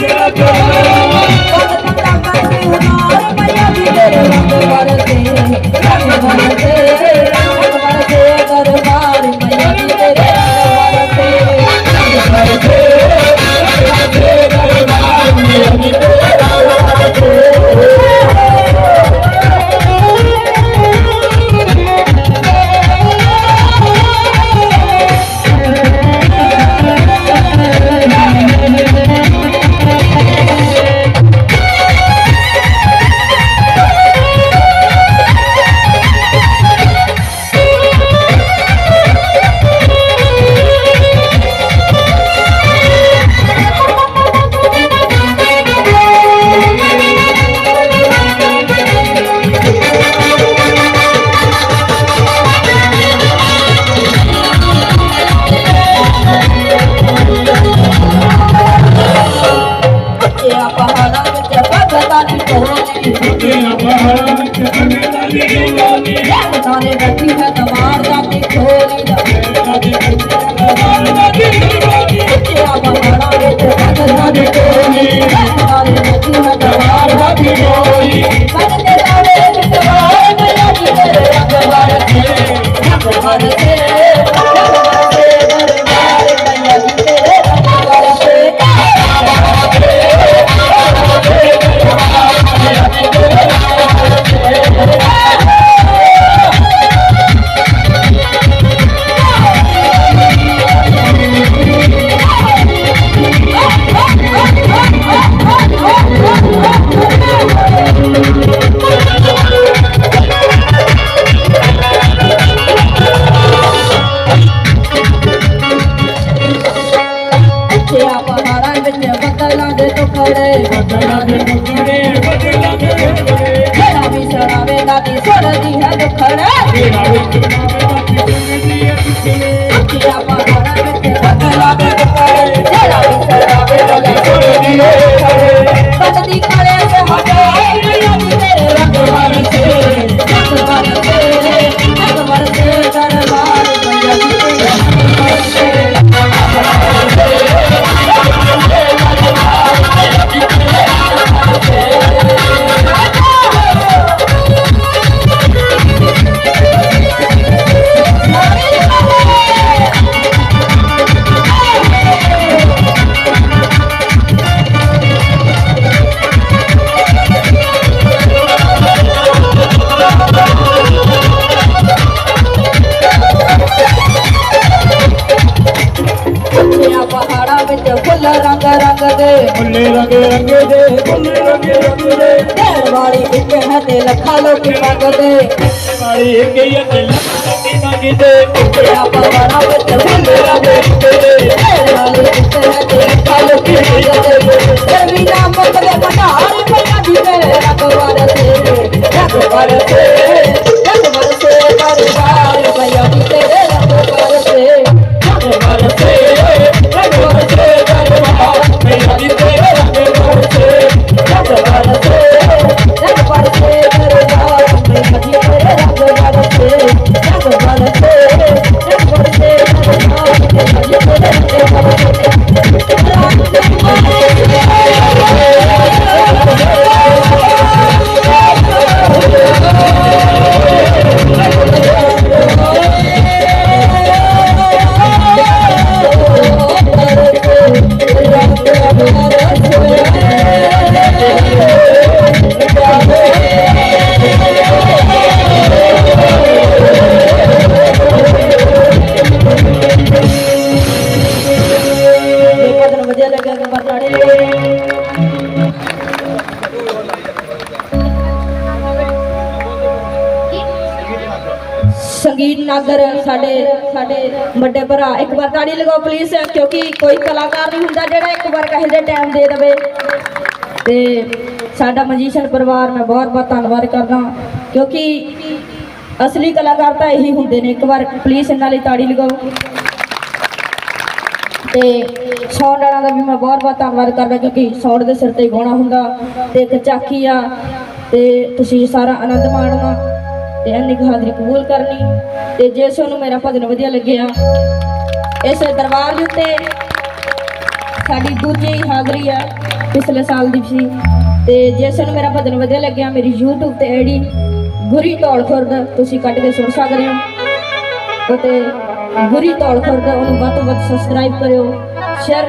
yeah Jai ਪਹਾੜਾਂ ਵਿੱਚ ਭਗਤਾਂ ਦੀ ਟੋਲੀ ਸੁਣਿਆ ਪਹਾੜਾਂ ਵਿੱਚ ਭਗਤਾਂ ਦੀ ਟੋਲੀ ਭਗਤਾਂ ਦੇ ਬੈਠੀ ਹੈ ਦਵਾਰ ਦਾ ਤੇ ਟੋਲੀ ਦਾ ਭਗਤਾਂ ਦੇ ਬੈਠੀ ਹੈ ਦਵਾਰ ਦਾ ਤੇ ਟੋਲੀ ਸੁਣਿਆ ਪਹਾੜਾਂ ਵਿੱਚ ਭਗਤਾਂ ਦੀ ਬਦਲਾ ਮੇਰੇ ਬਦਲਾ ਮੇਰੇ ਦੇ ਬੰਦੇ ਲੱਗੇ ਰੱਖਦੇ ਢੇਰ ਵਾਲੀ ਇੱਕ ਹੈ ਤੇ ਲੱਖਾਂ ਲੋਕੀ ਮੰਗਦੇ ਵਾਲੀ ਇੱਕ ਹੀ ਹੈ ਤੇ ਲੱਖਾਂ ਲੋਕੀ ਮੰਗਦੇ ਕੁੱਤਿਆ ਪਵਾਰਾ ਵਿੱਚ ਹੁੰਦੇ ਰਹਿੰਦੇ ਢੇਰ ਵਾਲੀ ਇੱਕ ਹੈ ਤੇ ਲੱਖਾਂ ਲੋਕੀ ਸੰਗੀਤ ਨਾਗਰ ਸਾਡੇ ਸਾਡੇ ਵੱਡੇ ਭਰਾ। ਇੱਕ ਵਾਰ ਤਾੜੀ ਲਗਾਓ ਪਲੀਜ਼ ਕਿਉਂਕਿ ਕੋਈ ਕਲਾਕਾਰ ਨਹੀਂ ਹੁੰਦਾ ਜਿਹੜਾ ਇੱਕ ਵਾਰ ਕਹੇ ਦੇ ਟਾਈਮ ਦੇ ਦੇਵੇ। ਤੇ ਸਾਡਾ ਮਜੀਸ਼ੀਅਨ ਪਰਿਵਾਰ, ਮੈਂ ਬਹੁਤ ਬਹੁਤ ਧੰਨਵਾਦ ਕਰਦਾ। ਕਿਉਂਕਿ ਅਸਲੀ ਕਲਾਕਾਰ ਤਾਂ ਇਹੀ ਹੁੰਦੇ ਨੇ। ਇੱਕ ਵਾਰ ਪਲੀਜ਼ ਇਹਨਾਂ ਲਈ ਤਾੜੀ ਲਗਾਓ। ਤੇ ਸੌਂਡ ਵਾਲਿਆਂ ਦਾ ਵੀ ਮੈਂ ਬਹੁਤ ਬਹੁਤ ਧੰਨਵਾਦ ਕਰਦਾ, ਕਿਉਂਕਿ ਸਾਊਂਡ ਦੇ ਸਿਰ ਤੇ ਗਾਉਣਾ ਹੁੰਦਾ ਤੇ ਇੱਕ ਚਾਕੀ ਆ। ਤੇ ਤੁਸੀਂ ਸਾਰਾ ਆਨੰਦ ਮਾਣਨਾ। ਤੇ ਇੰਨੀ ਕੁ ਹਾਜ਼ਰੀ ਕਬੂਲ ਕਰਨੀ ਤੇ ਜੇ ਤੁਹਾਨੂੰ ਮੇਰਾ ਭਜਨ ਵਧੀਆ ਲੱਗਿਆ, ਇਸ ਦਰਬਾਰ ਦੇ ਉੱਤੇ ਸਾਡੀ ਦੂਜੀ ਹਾਜ਼ਰੀ ਆ ਪਿਛਲੇ ਸਾਲ ਦੀ ਸੀ। ਤੇ ਜੇ ਤੁਹਾਨੂੰ ਮੇਰਾ ਭਜਨ ਵਧੀਆ ਲੱਗਿਆ, ਮੇਰੀ YouTube ਤੇ ਆਈਡੀ ਗੁਰੀ ਧੌਲ ਖੁਰਦ ਤੁਸੀਂ ਕੱਢ ਕੇ ਸੁਣ ਸਕਦੇ ਹੋ। ਅਤੇ ਗੁਰੀ ਧੌਲ ਖੁਰਦ ਉਹਨੂੰ ਵੱਧ ਤੋਂ ਵੱਧ ਸਬਸਕ੍ਰਾਈਬ ਕਰਿਓ ਸ਼ੇਅਰ